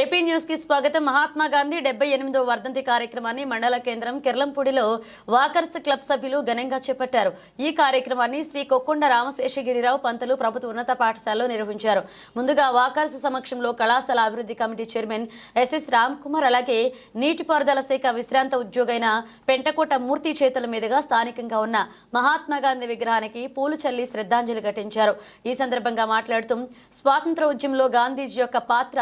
AP న్యూస్కి స్వాగతం. మహాత్మా గాంధీ డెబ్బై ఎనిమిదో వర్ధంతి కార్యక్రమాన్ని మండల కేంద్రం కిర్లంపూడిలో వాకర్స్ క్లబ్ సభ్యులు ఘనంగా చేపట్టారు. ఈ కార్యక్రమాన్ని శ్రీ కొక్కొండ రామశేషగిరిరావు పంతులు ప్రభుత్వ ఉన్నత పాఠశాలలో నిర్వహించారు. ముందుగా వాకర్స్ సమక్షంలో కళాశాల అభివృద్ధి committee chairman SS Ram Kumar అలాగే నీటిపారుదల శాఖ విశ్రాంత ఉద్యోగైన పెంటకోట మూర్తి చేతుల మీదుగా స్థానికంగా ఉన్న మహాత్మా గాంధీ విగ్రహానికి పూలు చల్లి శ్రద్ధాంజలి ఘటించారు. ఈ సందర్భంగా మాట్లాడుతూ స్వాతంత్ర ఉద్యమంలో గాంధీజీ యొక్క పాత్ర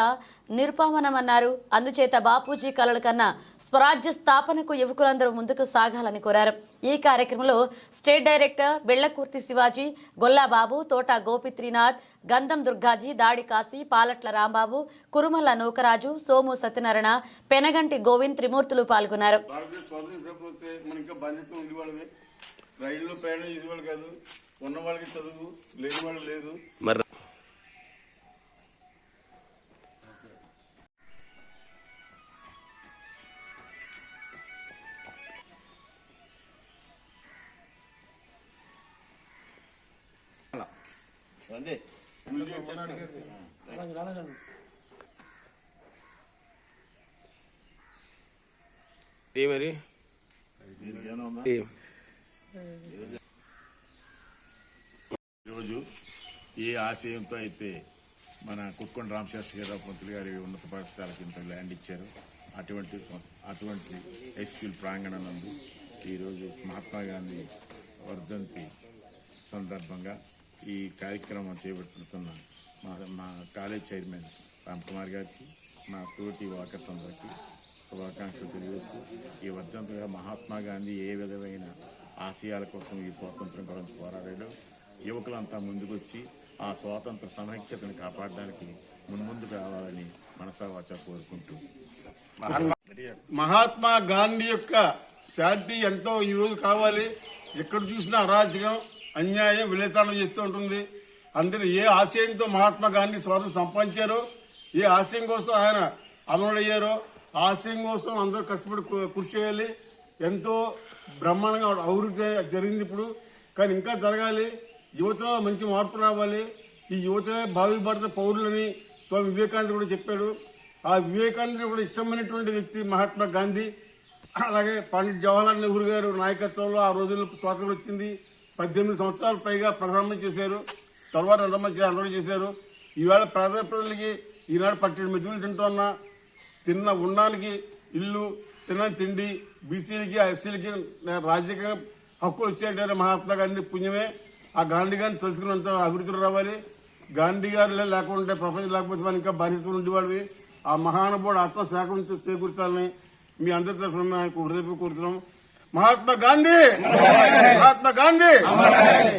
నిరుపమానమన్నారు అందుచేత బాపూజీ కలల కన్నా స్వరాజ్య స్థాపనకు యువకులందరూ ముందుకు సాగాలని కోరారు. ఈ కార్యక్రమంలో స్టేట్ డైరెక్టర్ బెళ్ళకుర్తి శివాజీ గొల్లాబాబు తోట గోపిత్రినాథ్ గంధం దుర్గాజీ దాడి కాశీ పాలట్ల రాంబాబు కురుమల్ల నూకరాజు సోము సత్యనారాయణ పెనగంటి గోవింద్ త్రిమూర్తులు పాల్గొన్నారు. రైల్లో ప్రయాణం చేసేవాళ్ళు కాదు. ఉన్న వాళ్ళకి చదువు లేని వాళ్ళు లేదు. మరి ఏ మరి? ఈరోజు ఏ ఆశయంతో అయితే మన కుక్కొండ రామశేషగిరిరావు పంతులు గారి ఉన్నత పాఠశాల కింద ల్యాండ్ ఇచ్చారు. అటువంటి అటువంటి హై స్కూల్ ప్రాంగణం నందు ఈరోజు మహాత్మా గాంధీ వర్ధంతి సందర్భంగా ఈ కార్యక్రమం చేపట్టుతున్న మా మా కాలేజ్ చైర్మన్ రామ్ కుమార్ గారికి మా తోటి వాకర్స్ శుభాకాంక్షలు తెలియజేస్తూ ఈ వర్ధంతగా మహాత్మా గాంధీ ఏ విధమైన ఆశయాల కోసం ఈ స్వాతంత్రం కోసం పోరాడాడో యువకులంతా ముందుకొచ్చి ఆ స్వాతంత్ర సమైక్యతను కాపాడడానికి మున్ముందుకు రావాలని మనసావాచ కోరుకుంటూ. మహాత్మా గాంధీ యొక్క శాంతి ఎంతో ఈ రోజు కావాలి. ఎక్కడ చూసినా అరాచకం అన్యాయం విలేతనం చేస్తూ ఉంటుంది. అందరూ ఏ ఆశయంతో మహాత్మా గాంధీ స్వాతంత్రం సంపాదించారో ఏ ఆశయం కోసం ఆయన అమలుడయ్యారో ఆశయం కోసం అందరూ కష్టపడి కృషి చేయాలి. ఎంతో బ్రహ్మాండంగా అభివృద్ధి జరిగింది ఇప్పుడు. కానీ ఇంకా జరగాలి. యువతలో మంచి మార్పు రావాలి. ఈ యువతలే భావి భారత పౌరులని స్వామి వివేకానంద కూడా చెప్పాడు. ఆ వివేకానంద కూడా ఇష్టమైనటువంటి వ్యక్తి మహాత్మా గాంధీ. అలాగే పండిట్ జవహర్లాల్ నెహ్రూ గారు నాయకత్వంలో ఆ రోజుల్లో స్వాతంత్రం వచ్చింది. పద్దెనిమిది సంవత్సరాల పైగా ప్రధానమంత్రి చేశారు. తర్వాత ఎంతమంది అందరూ చేశారు. ఈవేళ పేద ప్రజలకి ఈనాడు పట్టెడు మెతుకులు తింటున్నా తిన్న ఉండడానికి ఇల్లు తిన్న తిండి బీసీలకి ఎస్సీలకి రాజకీయ హక్కులు వచ్చేటంటే మహాత్మా గాంధీ పుణ్యమే. ఆ గాంధీ గారిని తెలుసుకున్నంత అభివృద్ధులు రావాలి. గాంధీ గారు లేకుంటే ప్రపంచం లేకపోతే మనం ఇంకా బాధితులు ఉండేవాడివి. ఆ మహానుభావుడు ఆత్మ నుంచి చేకూర్చాలని మీ అందరి తరఫున హృదయపూర్వక కోరుతున్నాం మహాత్మా గాంధీ! మహాత్మా గాంధీ!